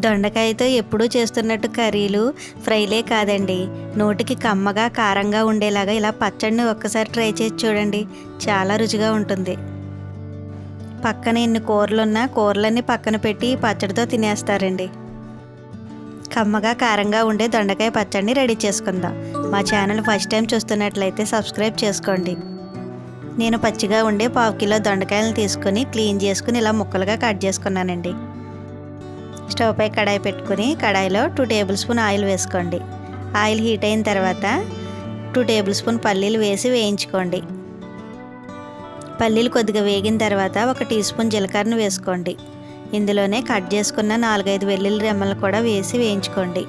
దొండకాయతో ఎప్పుడూ చేస్తున్నట్టు కర్రీలు ఫ్రైలే కాదండి. నోటికి కమ్మగా కారంగా ఉండేలాగా ఇలా పచ్చడిని ఒక్కసారి ట్రై చేసి చూడండి. చాలా రుచిగా ఉంటుంది. పక్కన ఎన్ని కూరలున్నా కూరలన్నీ పక్కన పెట్టి పచ్చడితో తినేస్తారండి. కమ్మగా కారంగా ఉండే దొండకాయ పచ్చడిని రెడీ చేసుకుందాం. మా ఛానల్ ఫస్ట్ టైం చూస్తున్నట్లయితే సబ్స్క్రైబ్ చేసుకోండి. నేను పచ్చిగా ఉండే పావు కిలో దొండకాయలను తీసుకుని క్లీన్ చేసుకుని ఇలా ముక్కలుగా కట్ చేసుకున్నానండి. స్టవ్ పై కడాయి పెట్టుకుని కడాయిలో టూ టేబుల్ స్పూన్ ఆయిల్ వేసుకోండి. ఆయిల్ హీట్ అయిన తర్వాత టూ టేబుల్ స్పూన్ పల్లీలు వేసి వేయించుకోండి. పల్లీలు కొద్దిగా వేగిన తర్వాత ఒక టీ స్పూన్ జీలకర్రను వేసుకోండి. ఇందులోనే కట్ చేసుకున్న నాలుగైదు వెల్లుల్లి రెమ్మలు కూడా వేసి వేయించుకోండి.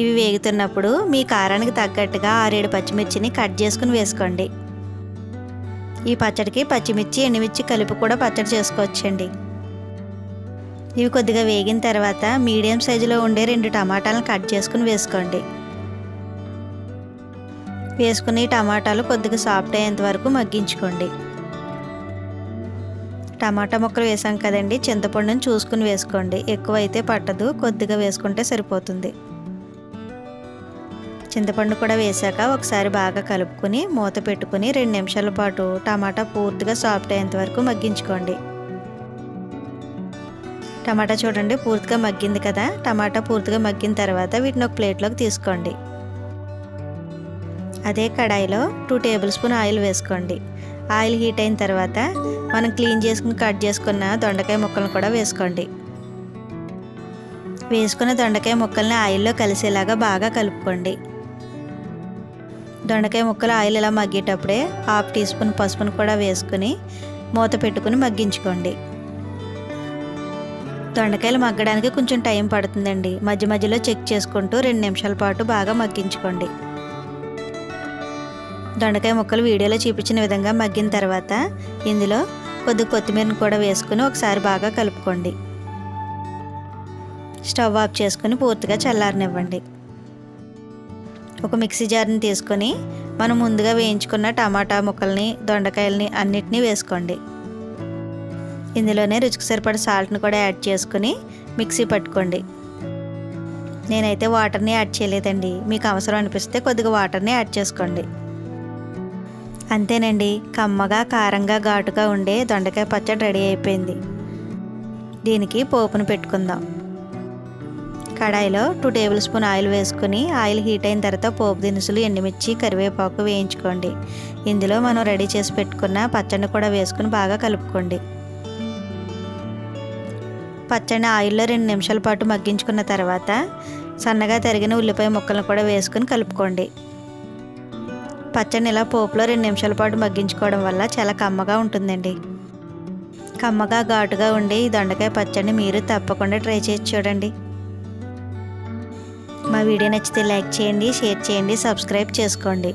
ఇవి వేగుతున్నప్పుడు మీ కారానికి తగ్గట్టుగా ఆరేడు పచ్చిమిర్చిని కట్ చేసుకుని వేసుకోండి. ఈ పచ్చడికి పచ్చిమిర్చి ఎండుమిర్చి కలిపి కూడా పచ్చడి చేసుకోవచ్చండి. ఇవి కొద్దిగా వేగిన తర్వాత మీడియం సైజులో ఉండే రెండు టమాటాలను కట్ చేసుకుని వేసుకోండి. వేసుకుని టమాటాలు కొద్దిగా సాఫ్ట్ అయ్యేంత వరకు మగ్గించుకోండి. టమాటా ముక్కలు వేసాం కదండి చింతపండుని చూసుకుని వేసుకోండి. ఎక్కువ అయితే పట్టదు కొద్దిగా వేసుకుంటే సరిపోతుంది. చింతపండు కూడా వేసాక ఒకసారి బాగా కలుపుకొని మూత పెట్టుకుని రెండు నిమిషాల పాటు టమాటా పూర్తిగా సాఫ్ట్ అయ్యేంత వరకు మగ్గించుకోండి. టమాటా చూడండి పూర్తిగా మగ్గింది కదా. టమాటా పూర్తిగా మగ్గిన తర్వాత వీటిని ఒక ప్లేట్లోకి తీసుకోండి. అదే కడాయిలో టూ టేబుల్ స్పూన్ ఆయిల్ వేసుకోండి. ఆయిల్ హీట్ అయిన తర్వాత మనం క్లీన్ చేసుకుని కట్ చేసుకున్న దొండకాయ ముక్కలను కూడా వేసుకోండి. వేసుకున్న దొండకాయ ముక్కల్ని ఆయిల్లో కలిసేలాగా బాగా కలుపుకోండి. దొండకాయ ముక్కలు ఆయిల్ ఇలా మగ్గేటప్పుడే హాఫ్ టీ స్పూన్ పసుపును కూడా వేసుకుని మూత పెట్టుకుని మగ్గించుకోండి. దొండకాయలు మగ్గడానికి కొంచెం టైం పడుతుందండి. మధ్య మధ్యలో చెక్ చేసుకుంటూ రెండు నిమిషాల పాటు బాగా మగ్గించుకోండి. దొండకాయ ముక్కలు వీడియోలో చూపించిన విధంగా మగ్గిన తర్వాత ఇందులో కొద్ది కొత్తిమీరను కూడా వేసుకుని ఒకసారి బాగా కలుపుకోండి. స్టవ్ ఆఫ్ చేసుకుని పూర్తిగా చల్లారనివ్వండి. ఒక మిక్సీ జార్ని తీసుకొని మనం ముందుగా వేయించుకున్న టమాటా ముక్కల్ని దొండకాయలని అన్నిటినీ వేసుకోండి. ఇందులోనే రుచికి సరిపడ సాల్ట్ని కూడా యాడ్ చేసుకుని మిక్సీ పట్టుకోండి. నేనైతే వాటర్ని యాడ్ చేయలేదండి. మీకు అవసరం అనిపిస్తే కొద్దిగా వాటర్ని యాడ్ చేసుకోండి. అంతేనండి కమ్మగా కారంగా ఘాటుగా ఉండే దొండకాయ పచ్చడి రెడీ అయిపోయింది. దీనికి పోపును పెట్టుకుందాం. కడాయిలో టూ టేబుల్ స్పూన్ ఆయిల్ వేసుకుని ఆయిల్ హీట్ అయిన తర్వాత పోపు దినుసులు ఎండుమిర్చి కరివేపాకు వేయించుకోండి. ఇందులో మనం రెడీ చేసి పెట్టుకున్న పచ్చడిని కూడా వేసుకుని బాగా కలుపుకోండి. పచ్చడిని ఆయిల్లో రెండు నిమిషాల పాటు మగ్గించుకున్న తర్వాత సన్నగా తరిగిన ఉల్లిపాయ ముక్కలను కూడా వేసుకుని కలుపుకోండి. పచ్చడిని ఇలా పోపులో రెండు నిమిషాల పాటు మగ్గించుకోవడం వల్ల చాలా కమ్మగా ఉంటుందండి. కమ్మగా ఘాటుగా ఉండి ఈ దొండకాయ పచ్చడిని మీరు తప్పకుండా ట్రై చేసి చూడండి. మా వీడియో నచ్చితే లైక్ చేయండి షేర్ చేయండి సబ్స్క్రైబ్ చేసుకోండి.